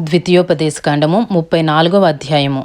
ద్వితీయోపదేశకాండము ముప్పై నాలుగవ అధ్యాయము.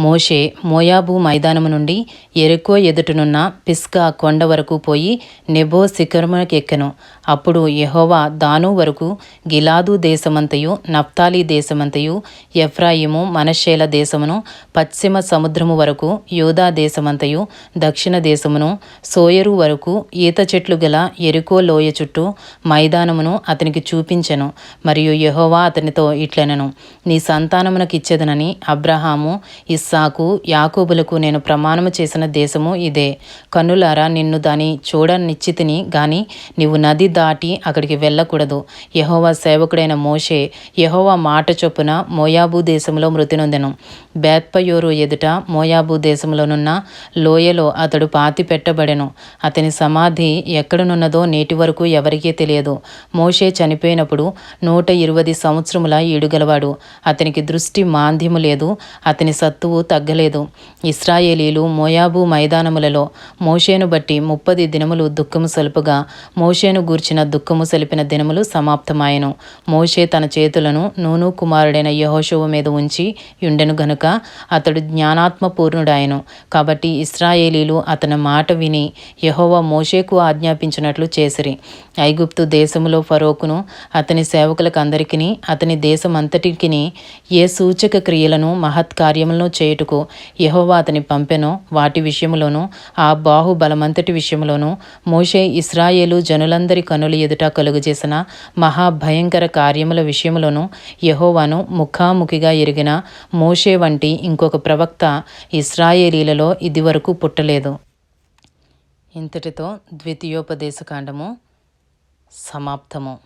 మోషే మోయాబు మైదానము నుండి ఎరుకో ఎదుటనున్న పిస్కా కొండ వరకు పోయి నెబో శిఖరమునకెక్కెను అప్పుడు యహోవా దాను వరకు గిలాదు దేశమంతయు నఫ్తాలి దేశమంతయు ఎఫ్రాయిము మనషేల దేశమును పశ్చిమ సముద్రము వరకు యూదా దేశమంతయు దక్షిణ దేశమును సోయరు వరకు ఈత చెట్లు గల ఎరుకో లోయ చుట్టూ మైదానమును అతనికి చూపించెను. మరియు యెహోవా అతనితో ఇట్లనెను నీ సంతానమునకిచ్చెదనని అబ్రహాము ఇస్ ఇస్సాకు యాకోబులకు నేను ప్రమాణము చేసిన దేశము ఇదే. కన్నులారా నిన్ను దాని చూడనిచ్చితిని గాని నీవు నది దాటి అక్కడికి వెళ్ళకూడదు. యహోవా సేవకుడైన మోషే యహోవా మాట చొప్పున మోయాబు దేశంలో మృతి నొందెను. బేత్పయోరు ఎదుట మోయాబు దేశంలోనున్న లోయలో అతడు పాతి పెట్టబడెను. అతని సమాధి ఎక్కడనున్నదో నేటి వరకు ఎవరికీ తెలియదు. మోషే చనిపోయినప్పుడు నూట ఇరవై సంవత్సరముల ఈడుగలవాడు. అతనికి దృష్టి మాంద్యము లేదు. అతని సత్తువు తగ్గలేదు. ఇస్రాయేలీలు మోయాబు మైదానములలో మోషేను బట్టి ముప్పది దినములు దుఃఖము సలుపుగా మోషేను గూర్చిన దుఃఖము సలిపిన దినములు సమాప్తమాయను. మోషే తన చేతులను నూను కుమారుడైన యహోషువ మీద ఉంచి యుండెను గనుక అతడు జ్ఞానాత్మ పూర్ణుడాయను కాబట్టి ఇస్రాయేలీలు అతని మాట విని యహోవా మోషేకు ఆజ్ఞాపించినట్లు చేసిరి. ఐగుప్తు దేశములో ఫరోకును అతని సేవకులకందరికీ అందరికిని అతని దేశమంతటికిని ఏ సూచక క్రియలను మహత్కార్యములను చేయుటకు యహోవా అతని పంపెనో. వాటి విషయంలోనూ ఆ బాహుబలమంతటి విషయంలోనూ మోషే ఇస్రాయేలు జనులందరి కనుల ఎదుట కలుగజేసిన మహాభయంకర కార్యముల విషయంలోనూ యహోవాను ముఖాముఖిగా ఎరిగిన మోషే వంటి ఇంకొక ప్రవక్త ఇస్రాయేలీలలో ఇదివరకు పుట్టలేదు. ఇంతటితో ద్వితీయోపదేశకాండము సమాప్తము.